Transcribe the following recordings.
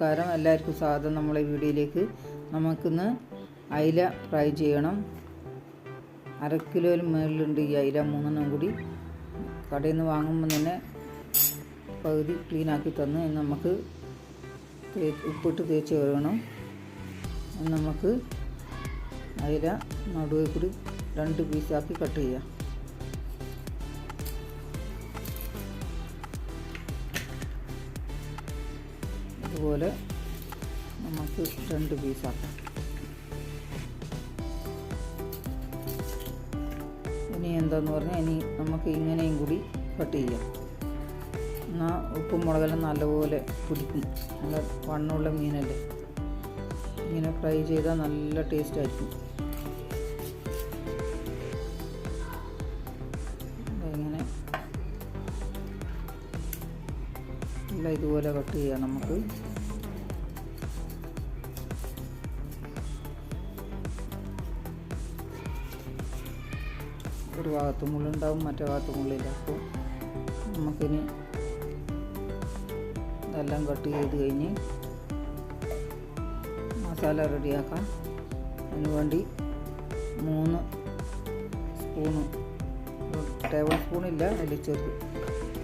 നമസ്കാരം. എല്ലാവർക്കും സ്വാഗതം നമ്മളെ വീഡിയോയിലേക്ക്. നമുക്കിന്ന് അയില ഫ്രൈ ചെയ്യണം. അര കിലോയിൽ മുകളിലുണ്ട് ഈ അയില മൂന്നെണ്ണം കൂടി. കടയിൽ നിന്ന് വാങ്ങുമ്പോൾ തന്നെ പകുതി ക്ലീനാക്കി തന്ന് നമുക്ക് ഉപ്പിട്ട് തേച്ച് കഴുകണം. നമുക്ക് അയില നടുവിൽ കൂടി രണ്ട് പീസാക്കി കട്ട് ചെയ്യാം. ഇതുപോലെ നമുക്ക് രണ്ട് പീസാക്കാം ഇനി എന്താന്ന് പറഞ്ഞാൽ ഇനി നമുക്ക് ഇങ്ങനെയും കൂടി കട്ട് ചെയ്യാം. എന്നാൽ ഉപ്പും മുളകെല്ലാം നല്ലപോലെ പിടിക്കും. നല്ല വണ്ണമുള്ള മീനല്ലേ? ഇങ്ങനെ ഫ്രൈ ചെയ്താൽ നല്ല ടേസ്റ്റ് ആയിരിക്കും. ഇങ്ങനെ. എല്ലാം ഇതുപോലെ കട്ട് ചെയ്യാം നമുക്ക്. ഒരു ഭാഗത്ത് മുള്ളുണ്ടാവും മറ്റേ ഭാഗത്ത് മുള്ളില്ല അപ്പോൾ നമുക്കിനി ഇതെല്ലാം കട്ട് ചെയ്ത് കഴിഞ്ഞ് മസാല റെഡിയാക്കാം. അതിന് വേണ്ടി മൂന്ന് സ്പൂണ് ടേബിൾ സ്പൂണില്ല അതിൽ ചെറുത്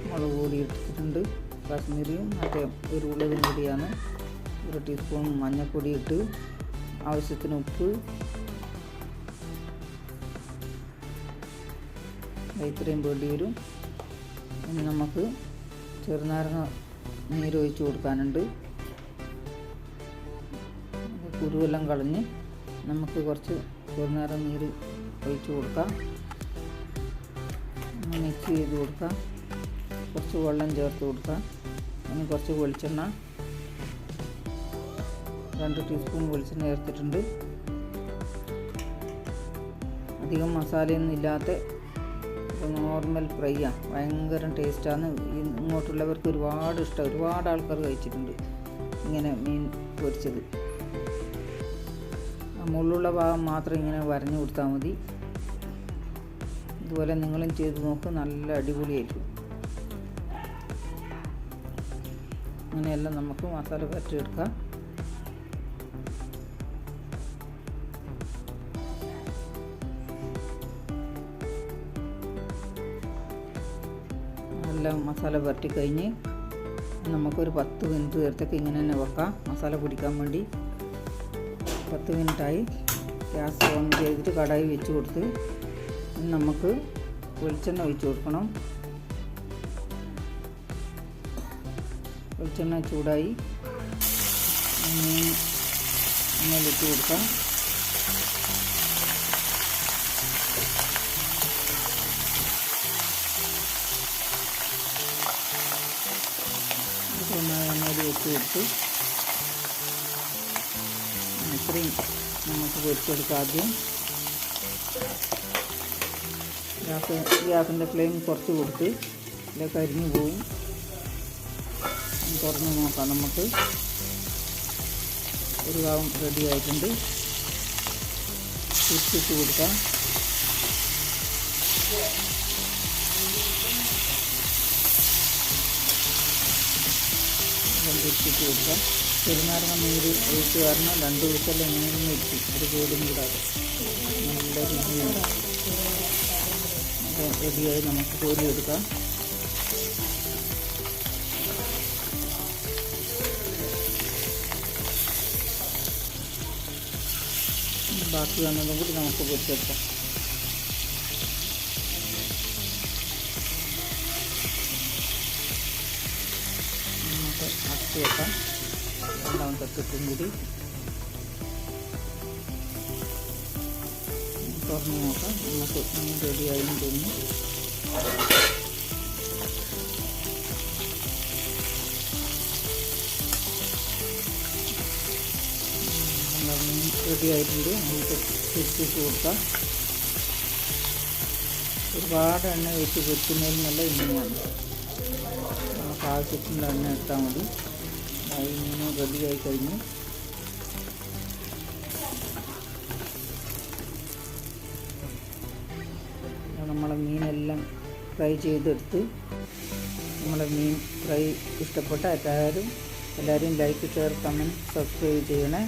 മുളക് പൊടി ഇട്ടിട്ടുണ്ട്. കാശ്മീരിയും മറ്റേ എരിവുള്ളതും കൂടിയാണ് ഒരു ടീസ്പൂൺ മഞ്ഞൾപ്പൊടി ഇട്ട് ആവശ്യത്തിന് ഉപ്പ് ഇത്രയും വേണ്ടി വരും. ഇനി നമുക്ക് ചെറുനാരങ്ങ നീര് ഒഴിച്ച് കൊടുക്കാനുണ്ട്. കുരുവെല്ലാം കളഞ്ഞ് നമുക്ക് കുറച്ച് ചെറുനാരങ്ങ നീര് ഒഴിച്ച് കൊടുക്കാം. മിക്സ് ചെയ്ത് കൊടുക്കാം. കുറച്ച് വെള്ളം ചേർത്ത് കൊടുക്കാം. ഇനി കുറച്ച് വെളിച്ചെണ്ണ. രണ്ട് ടീസ്പൂൺ വെളിച്ചെണ്ണ ചേർത്തിട്ടുണ്ട്. അധികം മസാലയൊന്നും ഇല്ലാത്ത നോർമൽ ഫ്രൈയാണ് ഭയങ്കര ടേസ്റ്റാണ് ഇങ്ങോട്ടുള്ളവർക്ക് ഒരുപാട് ഇഷ്ടം. ഒരുപാട് ആൾക്കാർ കഴിച്ചിട്ടുണ്ട് ഇങ്ങനെ മീൻ പൊരിച്ചത്. മുള്ളുള്ള ഭാഗം മാത്രം ഇങ്ങനെ വരഞ്ഞു കൊടുത്താൽ മതി. ഇതുപോലെ നിങ്ങളും ചെയ്ത് നോക്കും നല്ല അടിപൊളിയായിരിക്കും. അങ്ങനെയെല്ലാം നമുക്ക് മസാല പറ്റിയെടുക്കാം നല്ല മസാല പുരട്ടി കഴിഞ്ഞ് നമുക്കൊരു പത്ത് മിനിറ്റ് നേരത്തേക്ക് ഇങ്ങനെ തന്നെ വെക്കാം. മസാല പിടിക്കാൻ വേണ്ടി പത്ത് മിനിറ്റായി. ഗ്യാസ് ഓൺ ചെയ്തിട്ട് കടായി വെച്ച് കൊടുത്ത് നമുക്ക് വെളിച്ചെണ്ണ ഒഴിച്ച് കൊടുക്കണം. വെളിച്ചെണ്ണ ചൂടായി. മീൻ എണ്ണയിലിട്ട് കൊടുക്കാം. കൊടുത്ത് ഇത്രയും നമുക്ക് പൊരിച്ചെടുക്കാം ആദ്യം. ഗ്യാസ് ഗ്യാസിന്റെ ഫ്ലെയിം കുറച്ച് കൊടുത്ത് ഇല്ല കരിഞ്ഞു പോവും. തുറന്ന് നോക്കാം നമുക്ക്. ഒരു ഭാഗം റെഡി ആയിട്ടുണ്ട്. തിരിച്ചിട്ട് കൊടുക്കാം. ഇതും തിരിച്ചിട്ട് കൊടുക്കാം പെരുമാറുന്ന നീര് ഒഴിച്ച് കാരണം രണ്ട് ദിവസമെല്ലാം എങ്ങനെയും ഇരിക്കും. ഒരു കേടും കൂടാതെ നല്ല രുചിയാണ് അപ്പോൾ റെഡിയായി നമുക്ക് കോരി എടുക്കാം ബാക്കി വന്നതും കൂടി നമുക്ക് പൊരിച്ചെടുക്കാം വെക്കാം രണ്ടാമത്തെ ട്രിപ്പും കൂടി. തുറന്ന് നോക്കാം. നമുക്ക് റെഡിയായി തോന്നുന്നു. റെഡിയായിട്ടുണ്ട് നമുക്ക് തിരിച്ചിട്ട് കൊടുക്കാം. ഒരുപാട് എണ്ണ വെച്ച് വെക്കുന്നതിൽ നല്ല ഇങ്ങനെയാണ് നമുക്ക് ആവശ്യത്തിനുള്ള എണ്ണ ഇട്ടാൽ മതി. ആയി മീൻ റെഡിയായി കഴിഞ്ഞു. നമ്മളെ മീനെല്ലാം ഫ്രൈ ചെയ്തെടുത്ത്. നമ്മളെ മീൻ ഫ്രൈ ഇഷ്ടപ്പെട്ട എല്ലാവരും എല്ലാവരും ലൈക്ക് ഷെയർ കമന്റ് സബ്സ്ക്രൈബ് ചെയ്യണേ.